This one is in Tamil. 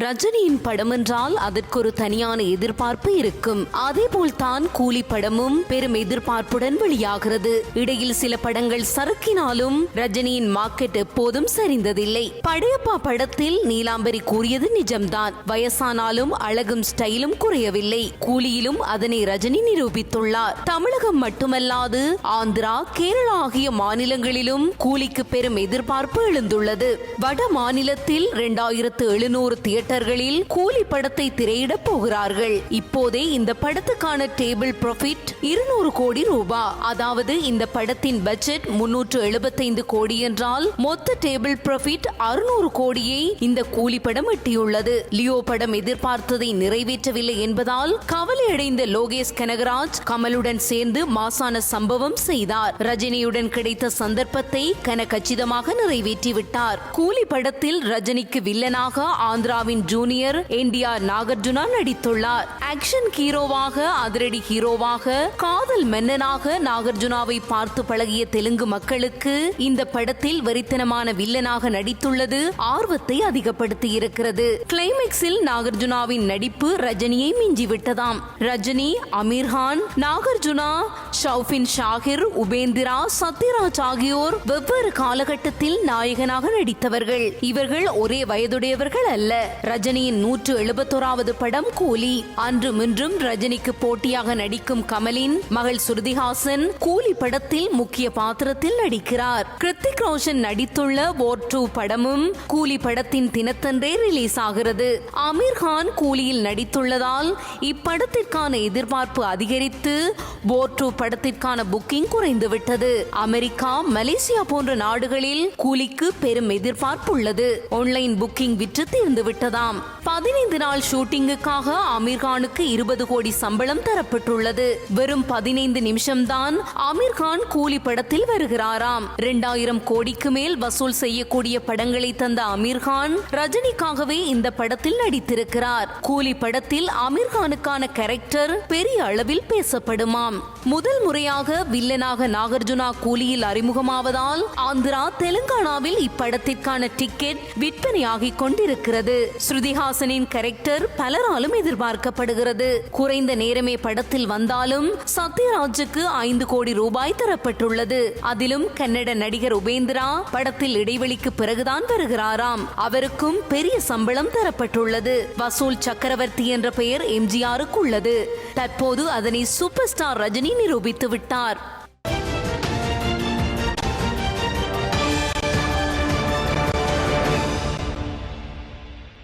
ரஜினியின் படம் என்றால் அதற்கு ஒரு தனியான எதிர்பார்ப்பு இருக்கும். அதே போல்தான் கூலி படமும் பெரும் எதிர்பார்ப்புடன் வெளியாகிறது. இடையில் சில படங்கள் சறுக்கினாலும் ரஜினியின் மார்க்கெட் எப்போதும் சரிந்ததில்லை. படையப்பா படத்தில் நீலாம்பரி கூறியது நிஜம்தான். வயசானாலும் அழகும் ஸ்டைலும் குறையவில்லை. கூலியிலும் அதனை ரஜினி நிரூபித்துள்ளார். தமிழகம் மட்டுமல்லாது ஆந்திரா கேரளா ஆகிய மாநிலங்களிலும் கூலிக்கு பெரும் எதிர்பார்ப்பு எழுந்துள்ளது. வட மாநிலத்தில் இரண்டாயிரத்து எழுநூறு தியேட்டர் தியேட்டர்களில் கூலி படத்தை திரையிடப் போகிறார்கள். இப்போதே இந்த படத்துக்கான டேபிள் ப்ராஃபிட் இருநூறு கோடி ரூபாய் அதாவது இந்த படத்தின் பட்ஜெட் முன்னூற்று எழுபத்தைந்து கோடி என்றால் மொத்த டேபிள் ப்ராஃபிட் அறுநூறு கோடியை இந்த கூலி படம் எட்டியுள்ளது. லியோ படம் எதிர்பார்த்ததை நிறைவேற்றவில்லை என்பதால் கவலையடைந்த லோகேஷ் கனகராஜ் கமலுடன் சேர்ந்து மாசான சம்பவம் செய்தார். ரஜினியுடன் கிடைத்த சந்தர்ப்பத்தை கன கச்சிதமாக நிறைவேற்றிவிட்டார். கூலி படத்தில் ரஜினிக்கு வில்லனாக ஆந்திராவின் ஜூனியர் என்டிஆர் நாகார்ஜுனா நடித்துள்ளார். ஆக்ஷன் ஹீரோவாக அதிரடி ஹீரோவாக காதல் மன்னனாக நாகார்ஜுனாவை பார்த்து பழகிய தெலுங்கு மக்களுக்கு இந்த படத்தில் வெறித்தனமான வில்லனாக நடித்துள்ளது ஆர்வத்தை அதிகப்படுத்தி இருக்கிறது கிளைமேக்ஸில் நாகார்ஜுனாவின் நடிப்பு ரஜினியை மிஞ்சிவிட்டதாம். ரஜினி அமீர்கான் நாகார்ஜுனா ஷவுபின் ஷாகிர் உபேந்திரா சத்யராஜ் ஆகியோர் வெவ்வேறு காலகட்டத்தில் நாயகனாக நடித்தவர்கள். இவர்கள் ஒரே வயதுடையவர்கள் அல்ல. ரஜினியின் நூற்று எழுபத்தோராவது படம் கூலி. அன்று மின்றும் ரஜினிக்கு போட்டியாக நடிக்கும் கமலின் மகள் சுருதிஹாசன் கூலி படத்தில் முக்கிய பாத்திரத்தில் நடிக்கிறார். கிருத்திக் ரோஷன் நடித்துள்ள ஓர் டூ படமும் கூலி படத்தின் தினத்தன்றே ரிலீஸ் ஆகிறது. அமீர் கான் கூலியில் நடித்துள்ளதால் இப்படத்திற்கான எதிர்பார்ப்பு அதிகரித்து வோர் டூ படத்திற்கான புக்கிங் குறைந்துவிட்டது. அமெரிக்கா மலேசியா போன்ற நாடுகளில் கூலிக்கு பெரும் எதிர்பார்ப்பு உள்ளது ஆன்லைன் புக்கிங் விற்று தீர்ந்து விட்டதாம் பதினைந்து நாள் ஷூட்டிங்குக்காக அமீர்கானுக்கு இருபது கோடி சம்பளம் தரப்பட்டுள்ளது. வெறும் பதினைந்து நிமிஷம்தான் அமீர்கான் கூலி படத்தில் வருகிறாராம். இரண்டாயிரம் கோடிக்கு மேல் வசூல் செய்யக்கூடிய படங்களை தந்த அமீர்கான் ரஜினிக்காகவே இந்த படத்தில் நடித்திருக்கிறார். கூலி படத்தில் அமீர்கானுக்கான கேரக்டர் பெரிய அளவில் பேசப்படுமாம். முதல் முறையாக வில்லனாக நாகார்ஜுனா கூலியில் அறிமுகமாவதால் ஆந்திரா தெலுங்கானாவில் இப்படத்திற்கான டிக்கெட் விற்பனையாகிக் கொண்டிருக்கிறது. ஸ்ருதிஹாசனின் கேரக்டர் பலராலும் எதிர்பார்க்கப்படுகிறது. குறைந்த நேரமே படத்தில் வந்தாலும் சத்யராஜுக்கு ஐந்து கோடி ரூபாய் தரப்பட்டுள்ளது. அதிலும் கன்னட நடிகர் உபேந்திரா படத்தில் இடைவெளிக்கு பிறகுதான் வருகிறாராம். அவருக்கும் பெரிய சம்பளம் தரப்பட்டுள்ளது. வசூல் சக்கரவர்த்தி என்ற பெயர் எம்ஜிஆருக்கு உள்ளது தற்போது அதனை சூப்பர் ஸ்டார் ரஜினி நிரூபித்து விட்டார்